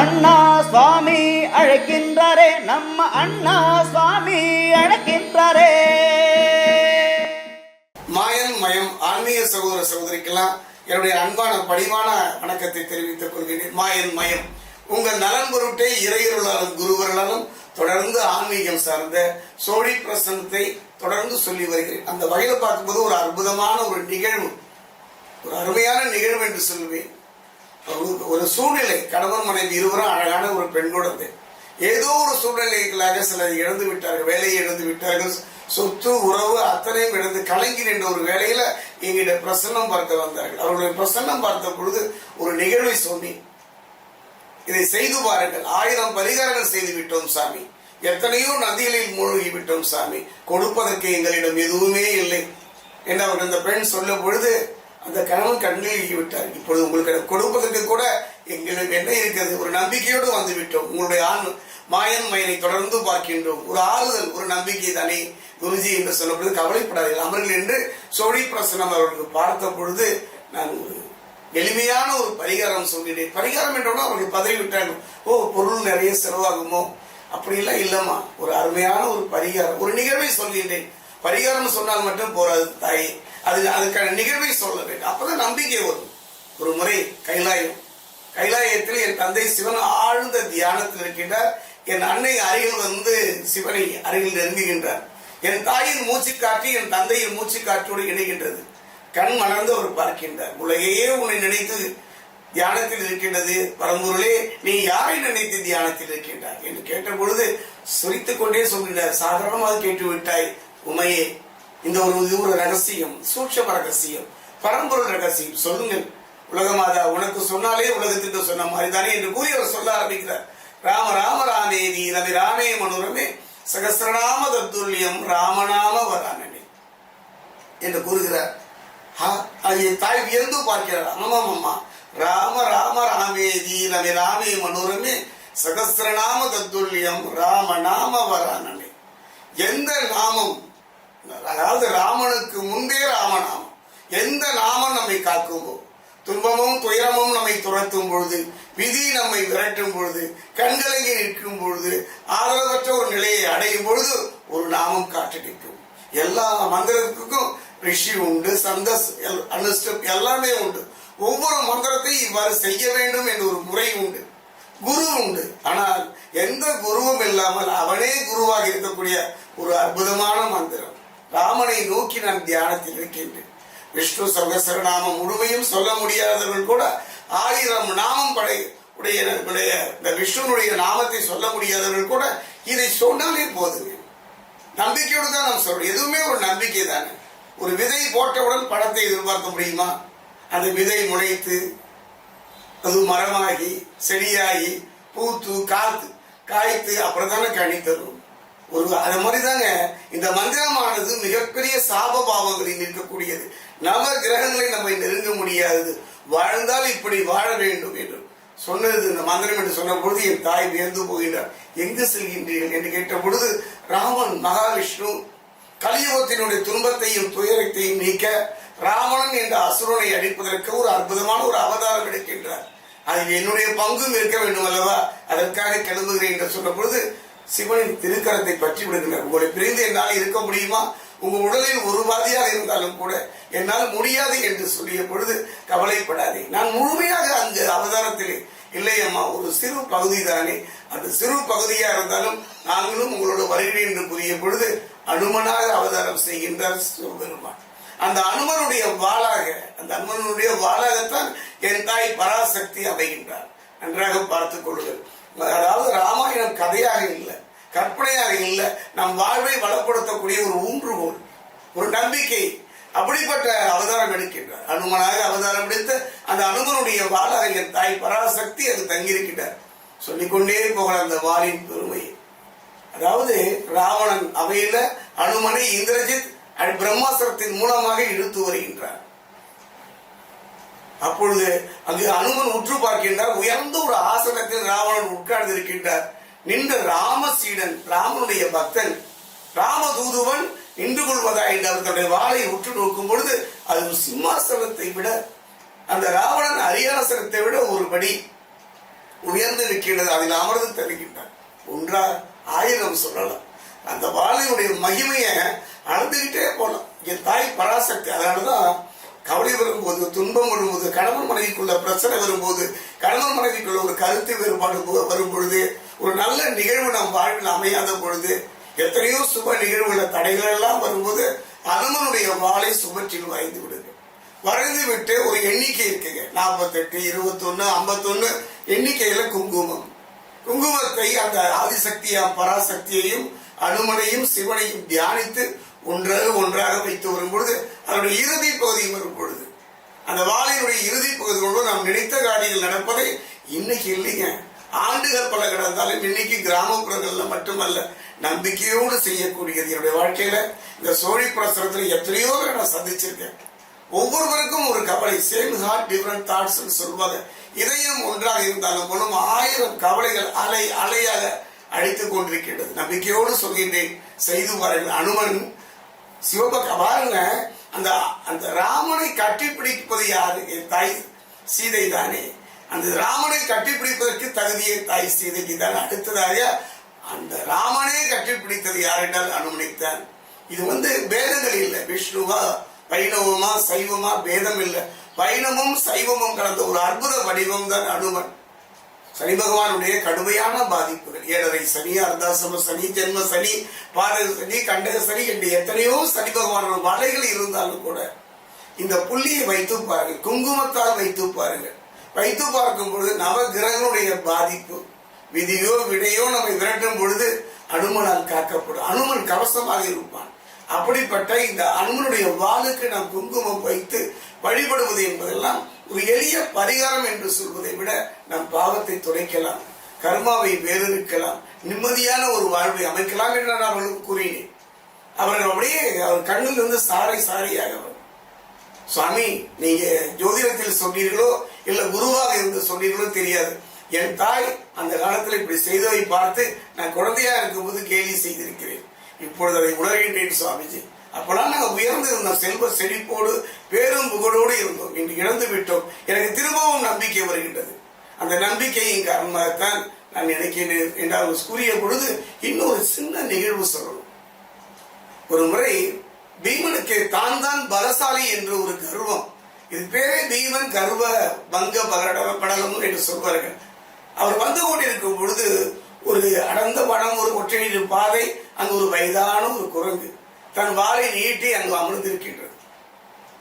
அண்ணா சுவாமி அழைக்கின்றாரே நம்ம அண்ணா சுவாமி அழைக்கின்றாரே. மாயன் மயம் ஆன்மீக சகோதர சகோதரிக்கெல்லாம் என்னுடைய அன்பான பணிவான வணக்கத்தை தெரிவித்துக் கொள்கிறேன் மாயன் மயம் உங்கள் நலன் பொருட்டே இறையருளாலும் குருவர்களாலும் தொடர்ந்து ஆன்மீகம் சார்ந்த சோழி பிரசனத்தை தொடர்ந்து சொல்லி வருகிறேன். அந்த வகையில் பார்க்கும்போது ஒரு அற்புதமான ஒரு நிகழ்வு ஒரு அருமையான நிகழ்வு என்று சொல்லுவேன். ஒரு- சூழ்நிலை. கணவன் மனைவி இருவரும் அழகான ஒரு பெண் குழந்தை ஏதோ ஒரு சூழ்நிலைகளாக சிலர் இழந்து விட்டார்கள் வேலையை இழந்து விட்டார்கள். சொத்து உறவு அத்தனையும் இழந்து கலங்கி நின்ற ஒரு வேலையில எங்கிட்ட பிரசன்னம் பார்க்க வந்தார்கள். அவர்களுடைய பிரசன்னம் பார்த்த பொழுது ஒரு நிகழ்வை சொன்னி இதை செய்து பாருங்கள். ஆயிரம் பரிகாரங்கள் செய்து விட்டோம் சாமி. எத்தனையோ நதிகளில் மூழ்கி விட்டோம் சாமி. கொடுப்பதற்கு எங்களிடம் எதுவுமே இல்லை. என்று அவர் அந்த பெண் சொல்லும் பொழுது அந்த கணவன் கண்ணில் விட்டார். இப்பொழுது உங்களுக்கு கொடுப்பதற்கு கூட எங்களுக்கு என்ன இருக்கிறது? ஒரு நம்பிக்கையோடு வந்து விட்டோம் உங்களுடைய ஆண் மாயன் மயனை தொடர்ந்து பார்க்கின்றோம். ஒரு ஆறுதல் ஒரு நம்பிக்கை தானே குருஜி என்று சொல்லப்படுது. கவலைப்படாதீர்கள். அமர்கள் என்று சோழி பிரசனம் அவர்களுக்கு பார்த்த பொழுது நான் ஒரு எளிமையான ஒரு பரிகாரம் சொல்கிறேன். பரிகாரம் என்றோட அவர்கள் பதவி விட்டாங்க ஓ பொருள் நிறைய செலவாகுமோ? அப்படிலாம் இல்லைம்மா. ஒரு அருமையான ஒரு பரிகாரம் ஒரு நிகழ்வை சொல்கின்றேன். பரிகாரம் சொன்னால் மட்டும் போறாது தாயே. அது அதுக்கான நிகழ்வை சொல்ல வேண்டும். அப்பதான் நம்பிக்கை வரும். ஒரு முறை கைலாயம் கைலாயத்தில் என் தந்தை சிவன் ஆழ்ந்த தியானத்தில் இருக்கின்றார். என் அன்னை அருகில் வந்து சிவனை அருகில் நெருங்குகின்றார். என் தாயின் மூச்சு காற்று என் தந்தையின் மூச்சு காற்றோடு இணைகின்றது. கண் மலர்ந்து அவர் பார்க்கின்றார். உலகையே உன்னை நினைத்து தியானத்தில் இருக்கின்றது. பரம்பூரிலே நீ யாரை நினைத்து தியானத்தில் இருக்கின்றார் என்று கேட்ட பொழுது சிரித்துக் கொண்டே சொல்கின்றார் சாதாரணமாக கேட்டு விட்டாய் உமையே இந்த ஒரு இது ஒரு ரகசியம் சூட்சம ரகசியம் பரம்பொருள் ரகசியம். சொல்லுங்கள். உலகமாதா உனக்கு சொன்னாலே உலகத்திற்கு சொன்ன மாதிரி தானே என்று கூறி அவர் சொல்ல ஆரம்பிக்கிறார். ராம ராம ராமேதி ரவி ராமே மனுரமே சகசிரநாம தத்துல்யம் ராமநாம வரானனே என்று கூறுகிறார். ஆ, தாய் வியந்து பார்க்கிறார் ஆமாம் அம்மா ராம ராம ராமேதி ரவி ராமே மனோரமே சகசிரநாம தத்துல்யம் ராம நாம வரானனே எந்த நாமம் அதாவது ராமனுக்கு முன்பே ராமநாமம் எந்த நாமம் நம்மை காக்குமோ துன்பமும் துயரமும் நம்மை துரத்தும் பொழுது விதி நம்மை விரட்டும் பொழுது கண்கலங்கி நிற்கும் பொழுது ஆதரவற்ற ஒரு நிலையை அடையும் பொழுது ஒரு நாமம் காற்றடிக்கும் எல்லா மந்திரத்துக்கும் ரிஷி உண்டு சந்தஸ் எல்- அனுஷ்டம் எல்லாமே உண்டு. ஒவ்வொரு மந்திரத்தையும் இவ்வாறு செய்ய வேண்டும் என்ற ஒரு முறை உண்டு. குரு உண்டு. ஆனால் எந்த குருவும் இல்லாமல் அவனே குருவாக இருக்கக்கூடிய ஒரு அற்புதமான மந்திரம். ராமனை நோக்கி நான் தியானத்தில் இருக்கின்றேன். விஷ்ணு சகசரநாமம் முழுமையும் சொல்ல முடியாதவர்கள் கூட ஆயிரம் நாமம் படை உடைய உடைய இந்த விஷ்ணுனுடைய நாமத்தை சொல்ல முடியாதவர்கள் கூட இதை சொன்னாலே போதும். நம்பிக்கையோடு தான் நாம் சொல்றோம். எதுவுமே ஒரு நம்பிக்கை தானே. ஒரு விதை போட்டவுடன் பழத்தை எதிர்பார்க்க முடியுமா? அந்த விதை முளைத்து அது மரமாகி செடியாகி பூத்து காத்து காய்த்து அப்புறம் தானே கனி தரும். ஒரு அது மாதிரி தாங்க இந்த மந்திரமானது மிகப்பெரிய சாப பாவங்களில் இருக்கக்கூடியது நவ கிரகங்களை நம்மை நெருங்க முடியாதது வாழ்ந்தால் இப்படி வாழ வேண்டும் என்று சொன்னது இந்த மந்திரம் என்று சொன்ன பொழுது என் தாய் வியந்து போகின்றார். எங்கு செல்கின்றீர்கள்? என்று கேட்ட பொழுது ராமன் மகாவிஷ்ணு கலியுகத்தினுடைய துன்பத்தையும் துயரத்தையும் நீக்க ராவணன் என்ற அசுரனை அழிப்பதற்கு ஒரு அற்புதமான ஒரு அவதாரம் எடுக்கின்றார். அதில் என்னுடைய பங்கும் இருக்க வேண்டும் அல்லவா அதற்காக கிளம்புகிறேன் என்று சொன்ன பொழுது சிவனின் திருக்கரத்தை பற்றி விடுங்கள். உங்களை பிரிந்து என்னால் இருக்க முடியுமா? உங்க உடலில் ஒரு பாதியாக இருந்தாலும் கூட என்னால் முடியாது என்று சொல்லிய பொழுது கவலைப்படாதே. நான் முழுமையாக அங்கு அவதாரத்திலே இல்லை அம்மா ஒரு சிறு பகுதி தானே அந்த சிறு பகுதியா இருந்தாலும் நாங்களும் உங்களோட வருகிறேன் என்று கூறிய பொழுது அனுமனாக அவதாரம் செய்கின்றார் சிவபெருமான். அந்த அனுமனுடைய வாளாக அந்த அனுமனுடைய வாளாகத்தான் என் தாய் பராசக்தி அமைகின்றார். நன்றாக பார்த்துக் கொள்ளுங்கள். அதாவது ராமாயணம் கதையாக இல்லை கற்பனையாக இல்லை. நம் வாழ்வை வளப்படுத்தக்கூடிய ஒரு ஊன்றுகோல் ஒரு நம்பிக்கை. அப்படிப்பட்ட அவதாரம் எடுக்கின்றார். அனுமனாக அவதாரம் எடுத்து அந்த அனுமனுடைய வாளாக என் தாய் பராசக்தி அது தங்கியிருக்கின்றார். சொல்லிக்கொண்டே போகலாம் அந்த வாளின் பெருமையை. அதாவது ராவணன் அவையில அனுமனை இந்திரஜித் அஹ், மூலமாக இழுத்து வருகின்றார். அப்பொழுது அங்கு அனுமன் உற்று பார்க்கின்றார். உயர்ந்த ஒரு ஆசனத்தில் ராவணன் உட்கார்ந்து இருக்கின்றார் நின்ற ராமசீடன் ராமனுடைய பக்தன் ராமதூதுவன் நின்று கொள்வதா என்று அவர் தன்னுடைய வாளை உற்று நோக்கும் பொழுது அது சிம்மாசனத்தை விட அந்த ராவணன் அரியாசனத்தை விட ஒரு படி உயர்ந்து நிற்கின்றது. அதில் அமர்ந்து தருகின்றார் ஒன்றா ஆயிரம் சொல்லலாம். அந்த வாழையுடைய மகிமையை அளந்துகிட்டே போகலாம் என் தாய் பராசக்தி. அதனாலதான் கவலை வரும்போது துன்பம் வரும்போது கணவன் மனைவிக்குள்ள பிரச்சனை வரும்போது கணவன் மனைவிக்குள்ள ஒரு கருத்து வேறுபாடு வரும் பொழுது ஒரு நல்ல நிகழ்வு நம் வாழ்வில் அமையாத பொழுது எத்தனையோ சுப நிகழ்வுகள தடைகள் எல்லாம் வரும்போது அனுமனுடைய வாளை சுமற்றில் வரைந்து விடுங்க வரைந்து விட்டு ஒரு எண்ணிக்கை இருக்குங்க. நாற்பத்தெட்டு இருபத்தொன்னு ஐம்பத்தொன்னு எண்ணிக்கையில குங்குமம். குங்குமத்தை அந்த ஆதிசக்தியாம் பராசக்தியையும் அனுமனையும் சிவனையும் தியானித்து ஒன்றாக ஒன்றாக வைத்து வரும் பொழுது அதனுடைய இறுதி பகுதி வரும் பொழுது. அந்த வாழையினுடைய இறுதி பகுதி கொண்டு நாம் நினைத்த காரியங்கள் நடப்பதை இன்னைக்கு இல்லைங்க. ஆண்டுகள் பல கடந்தாலும் இன்னைக்கு கிராமப்புறங்கள்ல மட்டுமல்ல நம்பிக்கையோடு செய்யக்கூடியது என்னுடைய வாழ்க்கையில. இந்த சோழி பிரசுரத்தில் எத்தனையோ நான் சந்திச்சிருக்கேன். ஒவ்வொருவருக்கும் ஒரு கவலை சேம் ஹார்ட் டிஃபரண்ட் தாட்ஸ் சொல்வாங்க. இதயம் ஒன்றாக இருந்தாலும் ஒன்றும் ஆயிரம் கவலைகள் அலை அலையாக அழைத்துக் கொண்டிருக்கின்றது. நம்பிக்கையோடு சொல்கின்றேன் செய்து பாருங்கள். அனுமன் சிவபக்த பாருங்க அந்த அந்த ராமனை கட்டிப்பிடிப்பது யாரு? என் தாய் சீதை தானே. அந்த ராமனை கட்டிப்பிடிப்பதற்கு தகுதியை தாய் சீதைக்கு தான் அடுத்ததாக அந்த ராமனே கட்டிப்பிடித்தது யார் என்றால் அனுமனித்தான் இது வந்து பேதங்கள் இல்லை. விஷ்ணுவா வைணவமா சைவமா பேதம் இல்லை. வைணவமும் சைவமும் கலந்த ஒரு அற்புத வடிவம் தான் அனுமன். சனி பகவானுடைய கடுமையான பாதிப்புகள். ஏழரை சனி அர்த்தாசம சனி ஜென்ம சனி பாரத சனி கண்டக சனி என்று எத்தனையோ சனி பகவானோட வலைகள் இருந்தாலும் கூட இந்த புள்ளியை வைத்து பாருங்கள். குங்குமத்தால் வைத்து பாருங்கள். வைத்து பார்க்கும் பொழுது நவகிரகனுடைய பாதிப்பு விதியோ விடையோ நம்மை விரட்டும் பொழுது அனுமனால் காக்கப்படும். அனுமன் கவசமாக இருப்பான். அப்படிப்பட்ட இந்த அன்பனுடைய வாளுக்கு நாம் குங்குமம் வைத்து வழிபடுவது என்பதெல்லாம் ஒரு எளிய பரிகாரம் என்று சொல்வதை விட நம் பாவத்தை துடைக்கலாம் கர்மாவை வேதனிக்கலாம் நிம்மதியான ஒரு வாழ்வை அமைக்கலாம் என்று நான் அவர்களுக்கு கூறினேன். அவர்கள் அப்படியே அவர் கண்ணிலிருந்து சாரை சாரையாக வரும். சுவாமி நீங்க ஜோதிடத்தில் சொன்னீர்களோ இல்ல குருவாக இருந்து சொன்னீர்களோ தெரியாது. என் தாய் அந்த காலத்தில் இப்படி செய்ததை பார்த்து நான் குழந்தையா இருக்கும்போது கேலி செய்திருக்கிறேன். இப்பொழுது அதை உணர்கின்றேன் சுவாமிஜி. அப்பெல்லாம் நாங்கள் உயர்ந்து இருந்தோம் செல்வ செழிப்போடு பேரும் புகழோடு இருந்தோம். இன்று இழந்து விட்டோம். எனக்கு திரும்பவும் நம்பிக்கை வருகின்றது. அந்த நம்பிக்கையின் காரணமாகத்தான் நான் நினைக்கிறேன் என்று அவர் கூறிய பொழுது இன்னொரு சின்ன நிகழ்வு சொல்லணும். ஒரு முறை பீமனுக்கு தான் தான் பலசாலி என்று ஒரு கர்வம். இது பேரே பீமன் கர்வ பங்க படலம் என்று சொல்வார்கள். அவர் வந்து கொண்டிருக்கும் பொழுது ஒரு அடர்ந்த படம் ஒரு ஒற்றையீடு பாதை அங்கு ஒரு வயதான ஒரு குரங்கு. தன் வாளை நீட்டி அங்கு அமர்ந்திருக்கின்றது.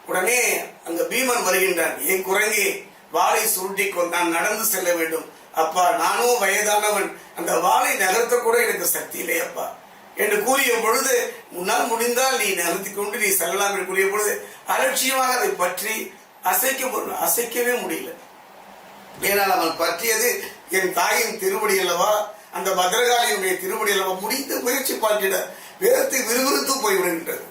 உடனே அங்க பீமன் வருகின்றான் என் குரங்கே வாளை சுருட்டி நான் நடந்து செல்ல வேண்டும். அப்பா நானும் வயதானவன். அந்த வாளை நகர்த்த கூட எனக்கு சக்தி இல்லை அப்பா. என்று கூறிய பொழுது முன்னால் முடிந்தால் நீ நகர்த்தி கொண்டு நீ செல்லலாம் என்று கூறிய பொழுது அலட்சியமாக அதை பற்றி அசைக்க அசைக்கவே முடியல. ஏனால் அவன் பற்றியது என் தாயின் திருவடி அல்லவா? அந்த பத்ரகாளியுடைய திருவடி அல்லவா முடிந்து முயற்சி பார்க்கிறார் வேதத்தை விறுவிறுத்து போய்விடுகின்றது.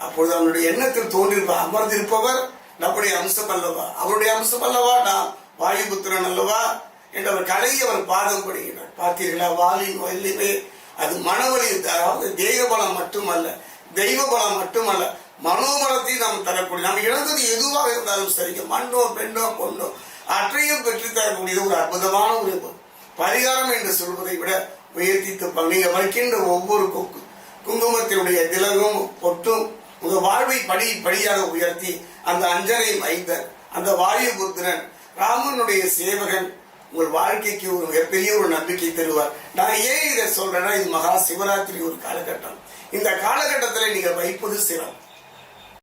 அப்பொழுது அவனுடைய எண்ணத்தில் தோன்றிருப்ப அமர்ந்திருப்பவர் நம்முடைய அம்சம் அல்லவா அவருடைய அம்சம் அல்லவா நான் வாயுபுத்திரன் அல்லவா? என்று அவர் கலையை அவர் பாதம் படுகிறார் பார்த்தீர்களா? வாலின் வல்லிமே அது மனவழி அதாவது தேக பலம் மட்டுமல்ல தெய்வ பலம் மட்டுமல்ல மனோபலத்தை நாம் தரக்கூடிய நாம் இழந்தது எதுவாக இருந்தாலும் சரிங்க. மண்ணோ பெண்ணோ பொண்ணோ அற்றையும் பெற்று தரக்கூடியது ஒரு அற்புதமான ஒரு பரிகாரம் என்று சொல்வதை விட உயர்த்தி நீங்க வைக்கின்ற ஒவ்வொரு குங்குமத்தினுடைய திலகும் பொட்டும் உங்க வாழ்வை படி படியாக உயர்த்தி அந்த அஞ்சனை மைந்தர் அந்த வாயுபுத்திரன் ராமனுடைய சேவகன் உங்கள் வாழ்க்கைக்கு ஒரு மிகப்பெரிய ஒரு நம்பிக்கை தருவார். நான் ஏன் இதை சொல்றேன்னா இது மகா சிவராத்திரி ஒரு காலகட்டம். இந்த காலகட்டத்தில் நீங்க வைப்பது சிரம்